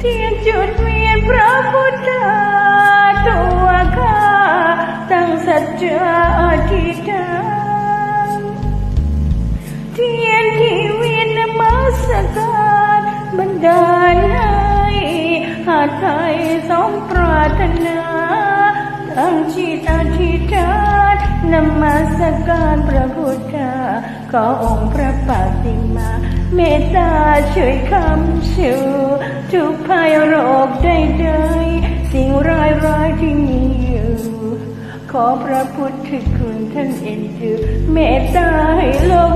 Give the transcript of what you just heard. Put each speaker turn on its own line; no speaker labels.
เทียนจุดเวียนพระพุทธาตัวข้าตั้งสัจจะอธิษฐานเทียนที่เวียนนมัสการบันดาลให้หาไทยสมปรารถนาตั้งจิตอธิษฐานนมัสการพระพุทธาขอองค์พระปฏิมา เมตตาช่วยคำชู ที่มีอยู่ ขอพระพุทธคุณท่านเอ็นดูเมตตาให้โลกร่ม